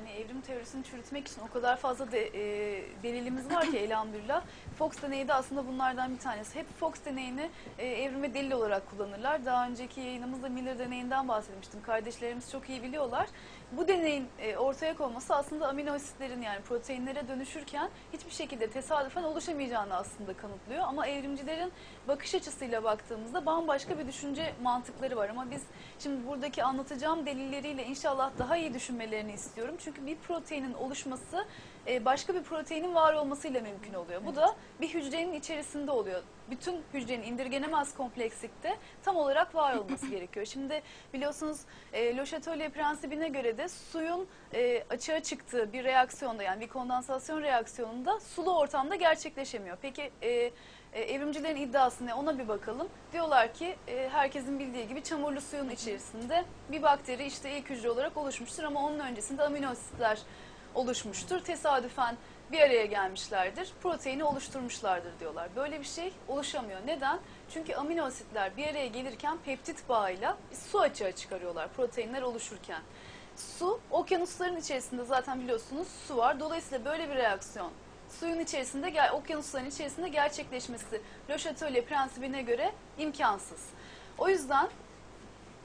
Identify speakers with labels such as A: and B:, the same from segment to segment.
A: Yani evrim teorisini çürütmek için o kadar fazla de, e, delilimiz var ki elhamdülillah. Fox deneyi de aslında bunlardan bir tanesi. Hep Fox deneyini e, evrime delil olarak kullanırlar. Daha önceki yayınımızda Miller deneyinden bahsetmiştim. Kardeşlerimiz çok iyi biliyorlar. Bu deneyin e, ortaya konması aslında amino asitlerin yani proteinlere dönüşürken hiçbir şekilde tesadüfen oluşamayacağını aslında kanıtlıyor. Ama evrimcilerin bakış açısıyla baktığımızda bambaşka bir düşünce mantıkları var. Ama biz şimdi buradaki anlatacağım delilleriyle inşallah daha iyi düşünmelerini istiyorum. Çünkü bir proteinin oluşması e, başka bir proteinin var olmasıyla mümkün oluyor. Bu da bir hücrenin içerisinde oluyor. Bütün hücrenin indirgenemez komplekslikte tam olarak var olması gerekiyor. Şimdi biliyorsunuz e, Le Chatelier prensibine göre de suyun e, açığa çıktığı bir reaksiyonda yani bir kondansasyon reaksiyonunda sulu ortamda gerçekleşemiyor. Peki e, e, evrimcilerin iddiası ne ona bir bakalım. Diyorlar ki e, herkesin bildiği gibi çamurlu suyun içerisinde bir bakteri işte ilk hücre olarak oluşmuştur ama onun öncesinde amino asitler oluşmuştur. Tesadüfen bir araya gelmişlerdir. Proteini oluşturmuşlardır diyorlar. Böyle bir şey oluşamıyor. Neden? Çünkü amino asitler bir araya gelirken peptit bağıyla su açığa çıkarıyorlar proteinler oluşurken. Su, okyanusların içerisinde zaten biliyorsunuz su var. Dolayısıyla böyle bir reaksiyon suyun içerisinde, okyanusların içerisinde gerçekleşmesi Le Chatelier prensibine göre imkansız. O yüzden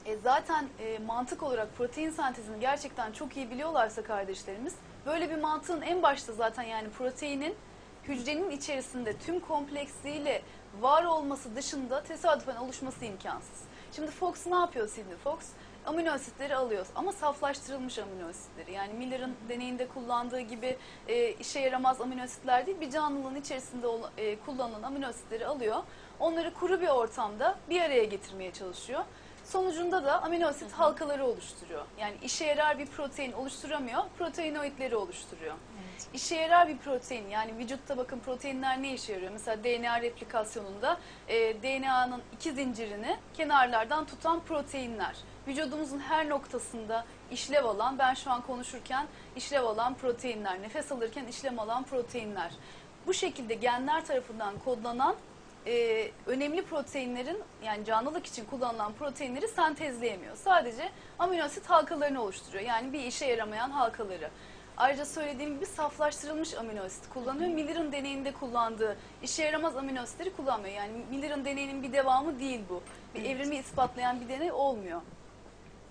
A: e, zaten e, mantık olarak protein sentezini gerçekten çok iyi biliyorlarsa kardeşlerimiz böyle bir mantığın en başta zaten yani proteinin hücrenin içerisinde tüm kompleksiyle var olması dışında tesadüfen oluşması imkansız. Şimdi Fox ne yapıyor Sidney Fox? Amino asitleri alıyor ama saflaştırılmış amino asitleri. Yani Miller'ın deneyinde kullandığı gibi e, işe yaramaz amino asitler değil bir canlının içerisinde ol- e, kullanılan amino asitleri alıyor. Onları kuru bir ortamda bir araya getirmeye çalışıyor. Sonucunda da amino asit halkaları oluşturuyor. Yani işe yarar bir protein oluşturamıyor, proteinoidleri oluşturuyor. İşe yarar bir protein yani vücutta bakın proteinler ne işe yarıyor? Mesela DNA replikasyonunda e, DNA'nın iki zincirini kenarlardan tutan proteinler. Vücudumuzun her noktasında işlev alan, ben şu an konuşurken işlev alan proteinler, nefes alırken işlem alan proteinler. Bu şekilde genler tarafından kodlanan e, önemli proteinlerin yani canlılık için kullanılan proteinleri sentezleyemiyor. Sadece amino asit halkalarını oluşturuyor. Yani bir işe yaramayan halkaları. Ayrıca söylediğim gibi saflaştırılmış amino asit kullanıyor. Miller'ın deneyinde kullandığı işe yaramaz amino asitleri kullanmıyor. Yani Miller'ın deneyinin bir devamı değil bu. Bir evrimi ispatlayan bir deney olmuyor.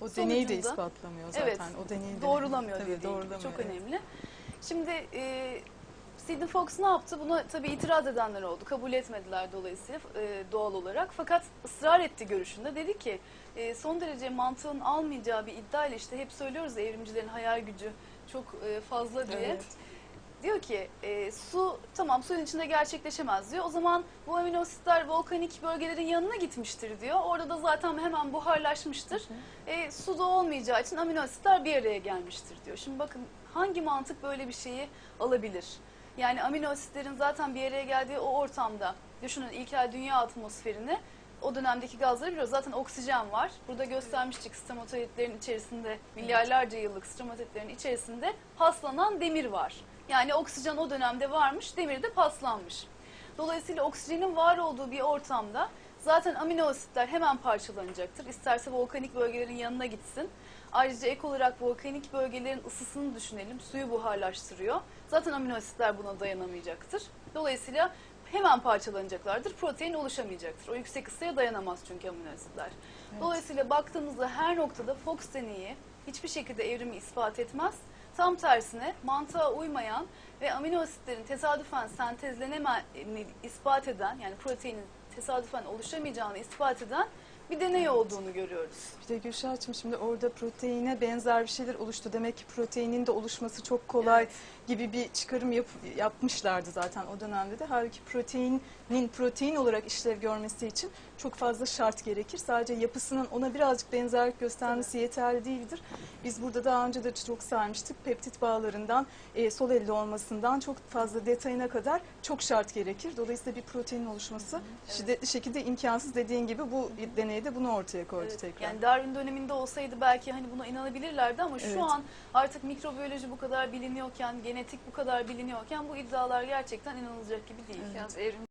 B: O deneyi de
A: Sonucunda-
B: ispatlamıyor zaten.
A: Evet,
B: o deneyi de
A: Doğrulamıyor gibi.
B: doğrulamıyor,
A: Çok
B: evet.
A: önemli. Şimdi e, Sidney Fox ne yaptı? Buna tabii itiraz edenler oldu. Kabul etmediler dolayısıyla e, doğal olarak. Fakat ısrar etti görüşünde. Dedi ki e, son derece mantığın almayacağı bir iddia ile işte hep söylüyoruz ya, evrimcilerin hayal gücü çok e, fazla diye.
B: Evet.
A: Diyor ki e, su tamam suyun içinde gerçekleşemez diyor. O zaman bu amino asitler volkanik bölgelerin yanına gitmiştir diyor. Orada da zaten hemen buharlaşmıştır. E, su da olmayacağı için amino asitler bir araya gelmiştir diyor. Şimdi bakın hangi mantık böyle bir şeyi alabilir? Yani amino asitlerin zaten bir araya geldiği o ortamda düşünün ilkel dünya atmosferini o dönemdeki gazları biliyoruz. Zaten oksijen var. Burada göstermiştik stromatolitlerin içerisinde milyarlarca yıllık stromatolitlerin içerisinde paslanan demir var. Yani oksijen o dönemde varmış, demir de paslanmış. Dolayısıyla oksijenin var olduğu bir ortamda zaten amino asitler hemen parçalanacaktır. İsterse volkanik bölgelerin yanına gitsin. Ayrıca ek olarak volkanik bölgelerin ısısını düşünelim. Suyu buharlaştırıyor. Zaten amino asitler buna dayanamayacaktır. Dolayısıyla hemen parçalanacaklardır. Protein oluşamayacaktır. O yüksek ısıya dayanamaz çünkü amino asitler. Dolayısıyla baktığımızda her noktada Fox deneyi hiçbir şekilde evrimi ispat etmez. Tam tersine mantığa uymayan ve amino asitlerin tesadüfen sentezlenemediğini ispat eden yani proteinin tesadüfen oluşamayacağını ispat eden bir deney olduğunu görüyoruz.
B: Bir de Gülşah'cığım şimdi orada proteine benzer bir şeyler oluştu. Demek ki proteinin de oluşması çok kolay
A: Evet.
B: gibi bir çıkarım yap- yapmışlardı zaten o dönemde de. Halbuki proteinin protein olarak işlev görmesi için çok fazla şart gerekir. Sadece yapısının ona birazcık benzerlik göstermesi yeterli değildir. Biz burada daha önce de çok saymıştık. Peptit bağlarından e, sol elde olmasından çok fazla detayına kadar çok şart gerekir. Dolayısıyla bir proteinin oluşması şiddetli şekilde imkansız dediğin gibi bu deneyde bunu ortaya koydu
A: Evet,
B: tekrar.
A: Yani Darwin döneminde olsaydı belki hani buna inanabilirlerdi ama
B: Evet.
A: şu an artık mikrobiyoloji bu kadar biliniyorken, genetik bu kadar biliniyorken bu iddialar gerçekten inanılacak gibi değil.
C: Yalnız evrim